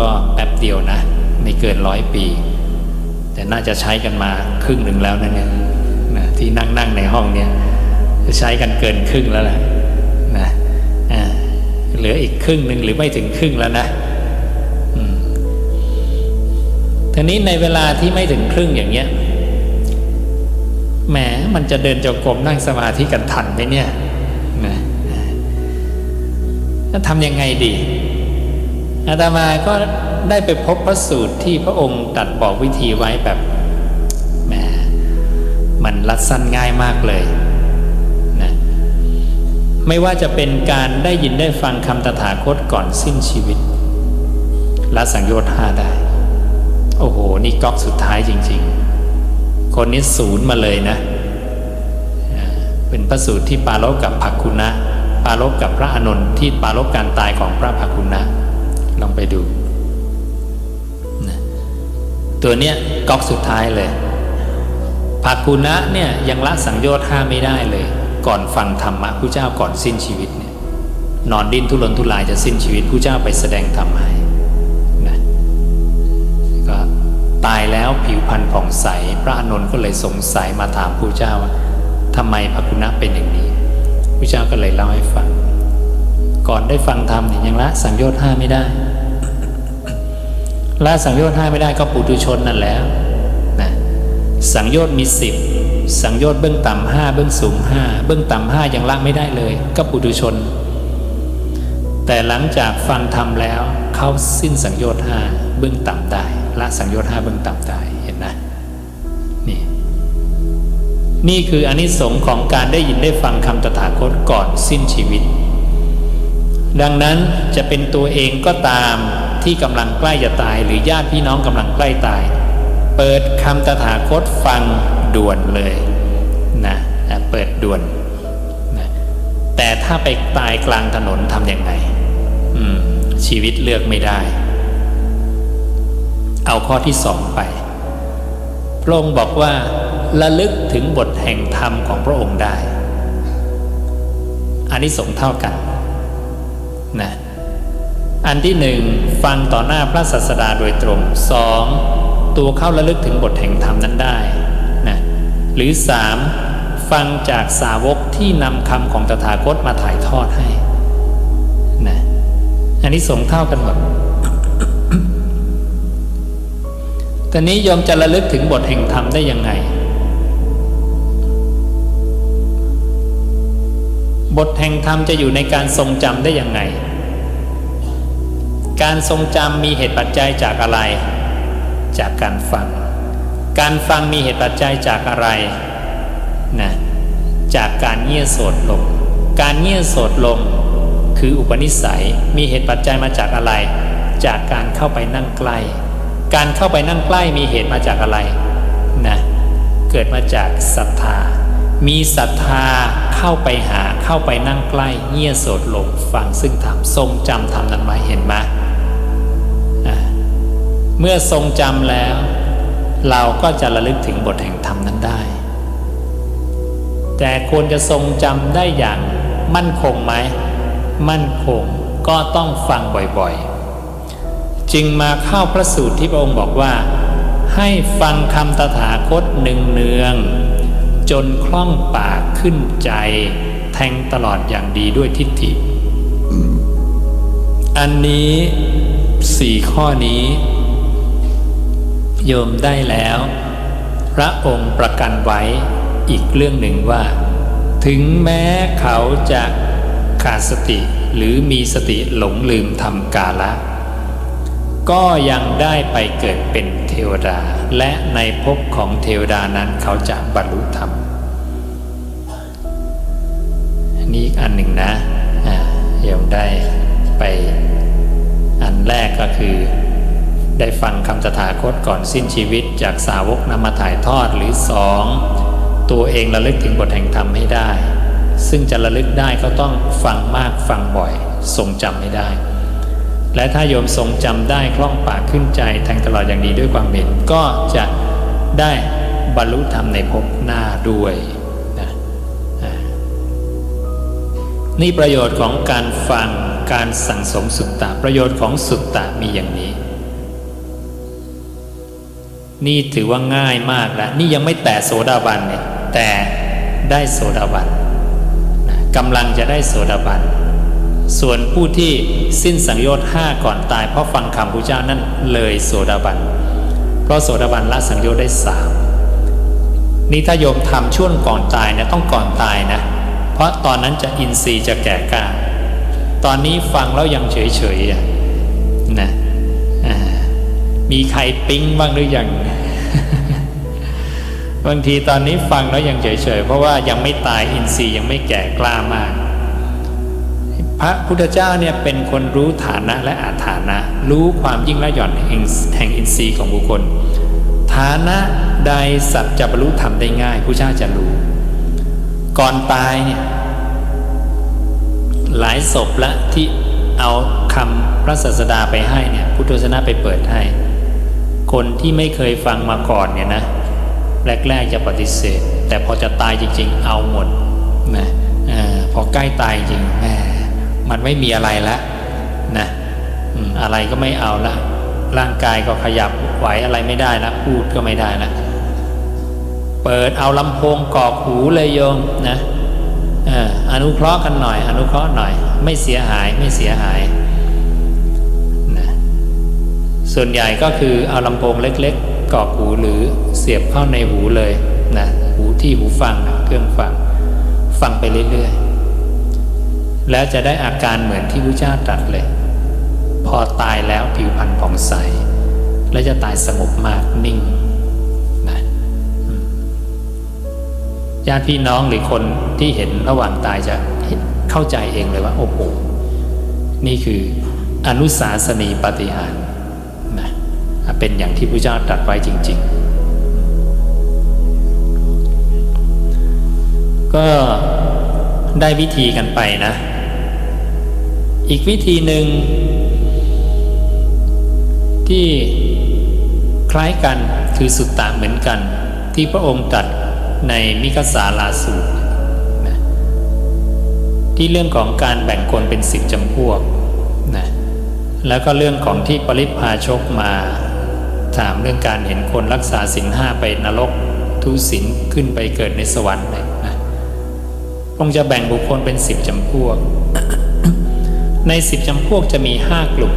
ก็แป๊บเดียวนะ ไม่เกินร้อยปี แต่น่าจะใช้กันมาครึ่งหนึ่งแล้วนะเนี่ยนะที่นั่งนั่งในห้องเนี่ยจะใช้กันเกินครึ่งแล้วแหละนะเหลืออีกครึ่งหนึ่งหรือไม่ถึงครึ่งแล้วนะทีนี้ในเวลาที่ไม่ถึงครึ่งอย่างเงี้ยแหมมันจะเดินจงกรมนั่งสมาธิกันทันไหมเนี่ยนะจะทำยังไงดี อาตมาก็ได้ไปพบพระสูตรที่พระองค์ตัดบอกวิธีไว้แบบแหมมันรัดสั้นง่ายมากเลยนะไม่ว่าจะเป็นการได้ยินได้ฟังคำตถาคตก่อนสิ้นชีวิตละสังโยชน์ห้าได้ โอ้โห นี่ก๊อกสุดท้ายจริง ๆ คนนี้ศูนย์มาเลยนะ เป็นพระสูตรที่ปาลบกับภักคุณะปาลบกับพระอานนท์ที่ปาลบการตายของพระภักคุณะ ลองไปดูนะตัวเนี้ยก๊อกสุดท้ายเลยภักคุณะเนี่ยยังละสังโยชน์ห้าไม่ได้เลย ก่อนฟังธรรมะผู้เจ้าก่อนสิ้นชีวิตเนี่ยนอนดิ้นทุรนทุรายจะสิ้นชีวิตผู้เจ้าไปแสดงธรรมให้นะก็ตายแล้วผิวพรรณผ่องใส พระอานนก็เลยสงสัยมาถามผู้เจ้าว่าทำไมพระคุณะเป็นอย่างนี้ผู้เจ้าก็เลยเล่าให้ฟัง ก่อนได้ฟังธรรมเนี่ยยังละสังโยชน์ห้าไม่ได้ ละสังโยชน์ห้าไม่ได้ก็ปุถุชนนั่นแหล้วนะสังโยชน์มีสิบสังโยชน์เบื้องต่ำห้าเบื้องสูงห้าเบื้องต่ำห้ายังละไม่ได้เลย ก็ปุถุชน แต่หลังจากฟังธรรมแล้วเขาสิ้นสังโยชน์ห้าเบื้องต่ำได้ละสังโยชน์ห้าเบื้องต่ำได้เห็นนะนี่นี่คืออนิสงส์ของการได้ยินได้ฟังคำตถาคตก่อนสิ้นชีวิต ดังนั้นจะเป็นตัวเองก็ตาม ที่กำลังใกล้จะตาย หรือญาติพี่น้องกำลังใกล้ตาย เปิดคำตถาคตฟังด่วนเลยนะเปิดด่วนนะแต่ถ้าไปตายกลางถนนทำยังไงชีวิตเลือกไม่ได้ เอาข้อที่สองไปพระองค์บอกว่าระลึกถึงบทแห่งธรรมของพระองค์ได้อันนี้สงเท่ากันนะ อันที่หนึ่งฟังต่อหน้าพระศาสดาโดยตรงสองตัวเข้าระลึกถึงบทแห่งธรรมนั้นได้นะหรือสามฟังจากสาวกที่นำคำของตถาคตมาถ่ายทอดให้นะอันนี้สงเท่ากันหมดตอนนี้โยมจะระลึกถึงบทแห่งธรรมได้ยังไง บทแห่งธรรมจะอยู่ในการทรงจำได้ยังไง การทรงจำมีเหตุปัจจัยจากอะไร จากการฟัง การฟังมีเหตุปัจจัยจากอะไรนะจากการเงี่ยโสดลง การเงี่ยโสดลงคืออุปนิสัยมีเหตุปัจจัยมาจากอะไร จากการเข้าไปนั่งใกล้ การเข้าไปนั่งใกล้มีเหตุมาจากอะไรนะเกิดมาจากศรัทธา มีศรัทธาเข้าไปหาเข้าไปนั่งใกล้เงี่ยโสดลงฟังซึ่งธรรมทรงจำธรรมนั้นไว้เห็นไหม เมื่อทรงจำแล้ว เราก็จะระลึกถึงบทแห่งธรรมนั้นได้ แต่ควรจะทรงจำได้อย่างมั่นคงไหม มั่นคงก็ต้องฟังบ่อยๆ จึงมาเข้าพระสูตรที่พระองค์บอกว่า ให้ฟังคำตถาคตหนึ่งเนืองๆจนคล่องปากขึ้นใจ แทงตลอดอย่างดีด้วยทิฏฐิ อันนี้สี่ข้อนี้ โยมได้แล้ว พระองค์ประกันไว้อีกเรื่องหนึ่งว่า ถึงแม้เขาจะขาดสติหรือมีสติหลงลืมทำกาละ ก็ยังได้ไปเกิดเป็นเทวดา และในภพของเทวดานั้นเขาจะบรรลุธรรมนนี้อีกอันหนึ่งนะโยมได้ไปอันแรกก็คือ ได้ฟังคำตถาคตก่อนสิ้นชีวิตจากสาวกนำมาถ่ายทอดหรือสองตัวเองระลึกถึงบทแห่งธรรมให้ได้ ซึ่งจะระลึกได้ก็ต้องฟังมากฟังบ่อย ทรงจำไม่ได้ และถ้าโยมทรงจำได้คล่องปากขึ้นใจแทงตลอดอย่างดีด้วยความเห็นก็จะได้บรรลุธรรมในภพหน้าด้วยนะนี่ประโยชน์ของการฟังการสั่งสมสุตตะประโยชน์ของสุตตะมีอย่างนี้ นี่ถือว่าง่ายมากแล้วนี่ยังไม่แตะโสดาบันเนี่ยแต่ได้โสดาบันนะกำลังจะได้โสดาบัน ส่วนผู้ที่สิ้นสังโยชน์ห้าก่อนตายเพราะฟังคำพระเจ้านั่นเลยโสดาบัน เพราะโสดาบันละสังโยชน์ได้สามนี่ถ้าโยมทำช่วงก่อนตายเนี่ยต้องก่อนตายนะ เพราะตอนนั้นจะอินทรีย์จะแก่กล้าตอนนี้ฟังแล้วยังเฉยๆอะนะ มีใครปิ๊งบ้างหรือยัง บางทีตอนนี้ฟังแล้วยังเฉยๆ เพราะว่ายังไม่ตายอินทรีย์ยังไม่แก่กล้ามาก พระพุทธเจ้าเนี่ยเป็นคนรู้ฐานะและอาฐานะ รู้ความยิ่งและหย่อนแห่งแห่งอินทรีย์ของบุคคล ฐานะใดสัตว์จะบรรลุธรรมได้ง่ายผู้เจ้าจะรู้ ก่อนตายเนี่ยหลายศพละที่เอาคำพระศาสดาไปให้เนี่ยพุทธศาสนาไปเปิดให้ คนที่ไม่เคยฟังมาก่อนเนี่ยนะแรกๆจะปฏิเสธ แต่พอจะตายจริง ๆ เอาหมดนะออพอใกล้ตายจริงแมมันไม่มีอะไรละนะอะไรก็ไม่เอาละร่างกายก็ขยับไหวอะไรไม่ได้ละพูดก็ไม่ได้ละเปิดเอาลำโพงกอกหูเลยโยมนะอออนุเคราะห์กันหน่อย อนุเคราะห์หน่อย ไม่เสียหายไม่เสียหาย ส่วนใหญ่ก็คือเอาลำโพงเล็กๆกอกหูหรือเสียบเข้าในหูเลยนะหูที่หูฟังนะเครื่องฟังฟังไปเรื่อยๆ แล้วจะได้อาการเหมือนที่พระเจ้าตรัสเลย พอตายแล้วผิวพรรณผ่องใส และจะตายสงบมากนิ่งนะญาติพี่น้องหรือคนที่เห็นระหว่างตายจะเเข้าใจเองเลยว่า โอ้โหนี่คืออนุสาสนีปฏิหาร เป็นอย่างที่พระเจ้าตรัสไว้จริง ๆ ก็ได้วิธีกันไปนะ อีกวิธีหนึ่งที่คล้ายกันคือสุตตะเหมือนกัน ที่พระองค์ตรัสในมิคสาลาสูตรนะที่เรื่องของการแบ่งคนเป็นสิบจำพวกนะแล้วก็เรื่องของที่ปริพาชกมา ถามเรื่องการเห็นคนรักษาศีลห้าไปนรก ทุศีลขึ้นไปเกิดในสวรรค์เลยนะพระองจะแบ่งบุคคลเป็นสิบจำพวก ในสิบจำพวกจะมีห้ากลุ่ม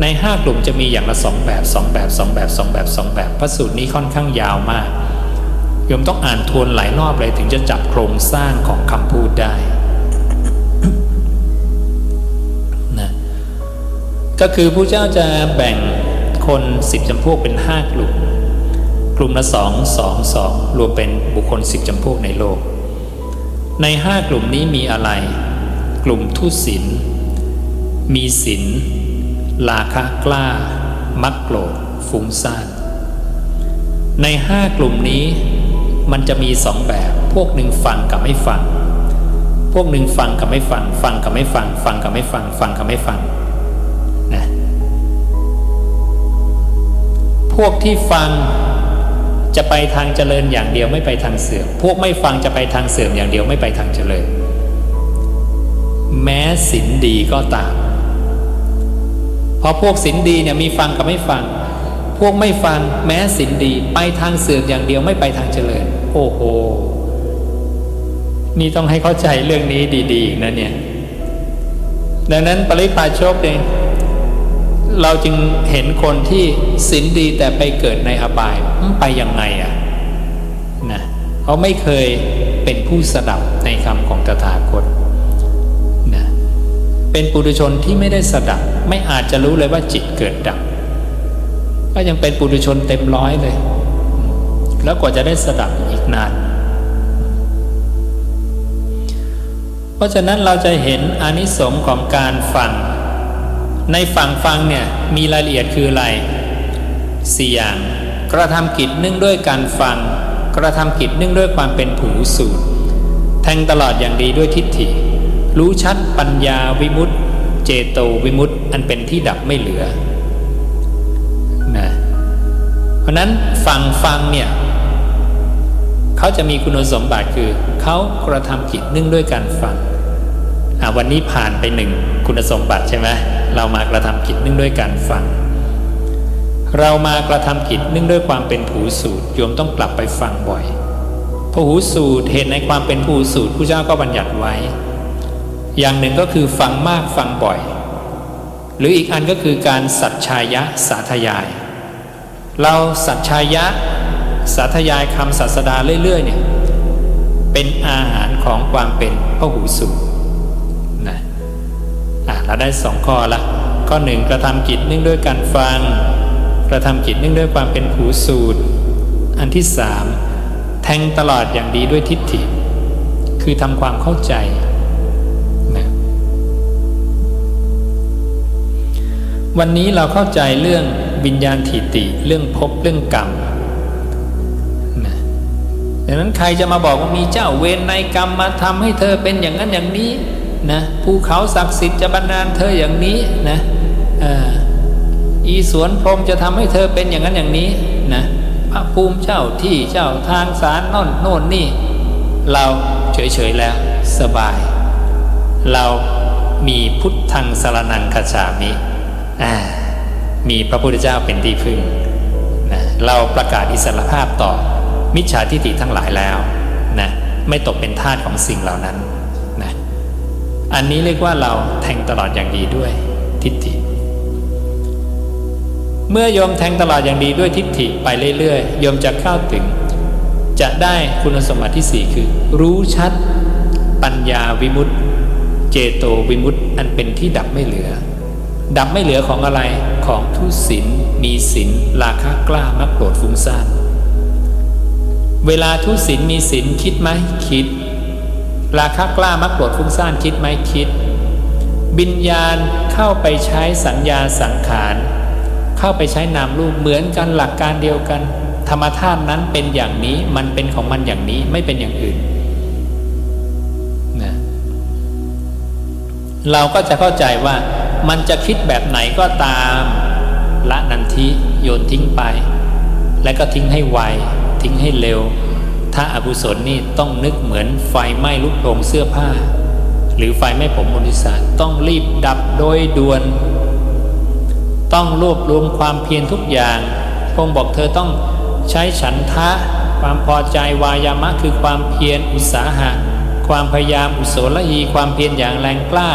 ในห้ากลุ่มจะมีอย่างละสองแบบสองแบบสองแบบสองแบบสองแบบพระสูตรนี้ค่อนข้างยาวมากโยมต้องอ่านทวนหลายรอบเลยถึงจะจับโครงสร้างของคำพูดได้นะก็คือผู้เจ้าจะแบ่ง คนสิบจำพวกเป็นห้ากลุ่ม กลุ่มละสองสองสองรวมเป็นบุคคลสิบจำพวกในโลก ในห้ากลุ่มนี้มีอะไร กลุ่มทุศิลมีศิลลาคะกล้า มักโกรธฟุ้งซ่านในห้ากลุ่มนี้มันจะมีสองแบบ พวกหนึ่งฟังกับไม่ฟัง พวกหนึ่งฟังกับไม่ฟัง ฟังกับไม่ฟัง ฟังกับไม่ฟัง ฟังกับไม่ฟัง พวกที่ฟังจะไปทางเจริญอย่างเดียวไม่ไปทางเสื่อม พวกไม่ฟังจะไปทางเสื่อมอย่างเดียวไม่ไปทางเจริญ แม้ศีลดีก็ตามพอพวกศีลดีเนี่ยมีฟังกับไม่ฟัง พวกไม่ฟังแม้ศีลดีไปทางเสื่อมอย่างเดียวไม่ไปทางเจริญ โอ้โห นี่ต้องให้เข้าใจเรื่องนี้ดีๆนะเนี่ย ดังนั้นปริพาชกเอง เราจึงเห็นคนที่ศีลดีแต่ไปเกิดในอบายมันไปยังไงอะนะเขาไม่เคยเป็นผู้สดับในคำของตถาคตนะเป็นปุถุชนที่ไม่ได้สดับ ไม่อาจจะรู้เลยว่าจิตเกิดดับ ก็ยังเป็นปุถุชนเต็มร้อยเลย แล้วกว่าจะได้สดับอีกนานเพราะฉะนั้นเราจะเห็นอนิสงส์ของการฟัง ในฝั่งฟังเนี่ยมีรายละเอียดคืออะไรสี่อย่างกระทำกิจเนื่องด้วยการฟัง กระทำกิจเนื่องด้วยความเป็นผูสูตร แทงตลอดอย่างดีด้วยทิฏฐิ รู้ชัดปัญญาวิมุตติเจโตวิมุตติอันเป็นที่ดับไม่เหลือนะเพราะนั้นฟังฟังเนี่ยเขาจะมีคุณสมบัติคือเขากระทำกิจเนื่องด้วยการฟังวันนี้ผ่านไปหนึ่งคุณสมบัติใช่ไหม เรามากระทำกิจเนื่องด้วยการฟัง เรามากระทำกิจเนื่องด้วยความเป็นผูสูตรโยมต้องกลับไปฟังบ่อยพหูสูตรเหตุในความเป็นผูสูตรผู้เจ้าก็บัญญัติไว้ อย่างหนึ่งก็คือฟังมากฟังบ่อย หรืออีกอันก็คือการสัจชายะสาธยาย เราสัจชายะสาธยายคำศาสดาเรื่อยๆเนี่ยเป็นอาหารของความเป็นพหูสูตร เราได้สองข้อละข้อหนึ่งกระทำกิจเนื่องด้วยการฟัง กระทำกิจเนื่องด้วยความเป็นผูสูตร อันที่สามแทงตลอดอย่างดีด้วยทิฏฐิ คือทำความเข้าใจนะวันนี้เราเข้าใจเรื่องวิญญาณทิฏฐิเรื่องภพเรื่องกรรมนะดังนั้นใครจะมาบอกว่ามีเจ้าเวรในกรรมมาทำให้เธอเป็นอย่างนั้นอย่างนี้ นะภูเขาศักดิ์สิทธิ์จะบันดาลเธออย่างนี้นะอีสวนพรมจะทำให้เธอเป็นอย่างนั้นอย่างนี้นะพระภูมิเจ้าที่เจ้าทางสารโน่นโน่นนี่ เราเฉยๆแล้วสบาย เรามีพุทธังสารนังคาฉามิมีพระพุทธเจ้าเป็นที่พึ่งนะเราประกาศอิสรภาพต่อมิจฉาทิฏฐิทั้งหลายแล้วนะไม่ตกเป็นทาสของสิ่งเหล่านั้น อันนี้เรียกว่าเราแทงตลอดอย่างดีด้วยทิฏฐิ เมื่อโยมแทงตลาดอย่างดีด้วยทิฏฐิไปเรื่อยๆโยมจะเข้าถึง จะได้คุณสมบัติที่สี่คือ รู้ชัด ปัญญาวิมุตติ เจโตวิมุตติอันเป็นที่ดับไม่เหลือ ดับไม่เหลือของอะไรของทุศินมีศินราคะกล้ามักโกรธฟุ้งซ่านเวลาทุศินมีศินคิดไหมคิด ราคะกล้ามักโกรธฟุ้งซ่านคิดไหมคิดบิญญาณเข้าไปใช้สัญญาสังขาร เข้าไปใช้นามรูปเหมือนกันหลักการเดียวกัน ธรรมธาตุนั้นเป็นอย่างนี้มันเป็นของมันอย่างนี้ไม่เป็นอย่างอื่นนะเราก็จะเข้าใจว่ามันจะคิดแบบไหนก็ตามละนันทิโยนทิ้งไป และก็ทิ้งให้ไวทิ้งให้เร็ว ถ้าอากุศลนี่ต้องนึกเหมือนไฟไหม้ลุกโผงเสื้อผ้า หรือไฟไหม้ผมบริษัทต้องรีบดับโดยด่วน ต้องรวบรวมความเพียรทุกอย่างพงค์บอกเธอต้องใช้ฉันทะ ความพอใจวายามะคือความเพียรอุตสาหะ ความพยายามอุโสละยีความเพียรอย่างแรงกล้า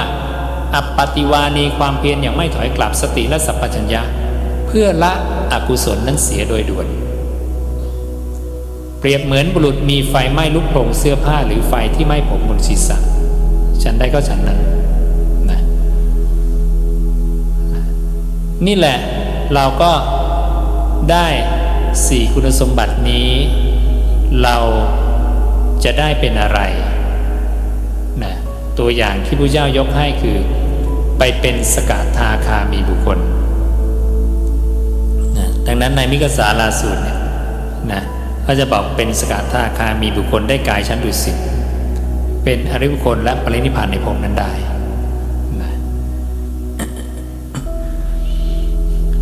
อัปปติวานีความเพียรอย่างไม่ถอยกลับสติและสัพพัญญะ เพื่อละอกุศลนั้นเสียโดยด่วน เปรียบเหมือนบุรุษมีไฟไหม้ลุกโผงเสื้อผ้าหรือไฟที่ไหม้ผมบนศีรษะฉันได้ก็ฉันนั้นนะนี่แหละเราก็ได้สี่คุณสมบัตินี้ เราจะได้เป็นอะไรนะตัวอย่างที่พระเจ้ายกให้คือ ไปเป็นสกทาคามีบุคคลนะดังนั้นในมิกสาลาสูตรเนี่ยนะ ก็จะบอกเป็นสกัดทาคามีบุคคลได้กายชั้นดุสิตเป็นอริบุคคลและปรินิพานในภพนั้นได้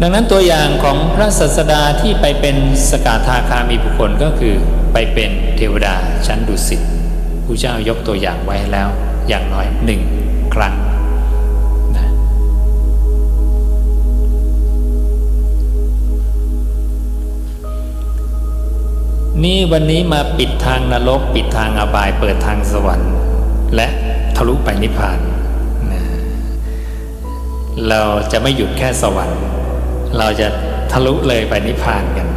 ดังนั้นตัวอย่างของพระศาสดาที่ไปเป็นสกาทาคามีบุคคลก็คือไปเป็นเทวดาชั้นดุสิตผู้เจ้ายกตัวอย่างไว้แล้วอย่างน้อยหนึ่งครั้ง นี่วันนี้มาปิดทางนรก ปิดทางอบาย เปิดทางสวรรค์ และทะลุไปนิพพานนะเราจะไม่หยุดแค่สวรรค์ เราจะทะลุเลยไปนิพพานกัน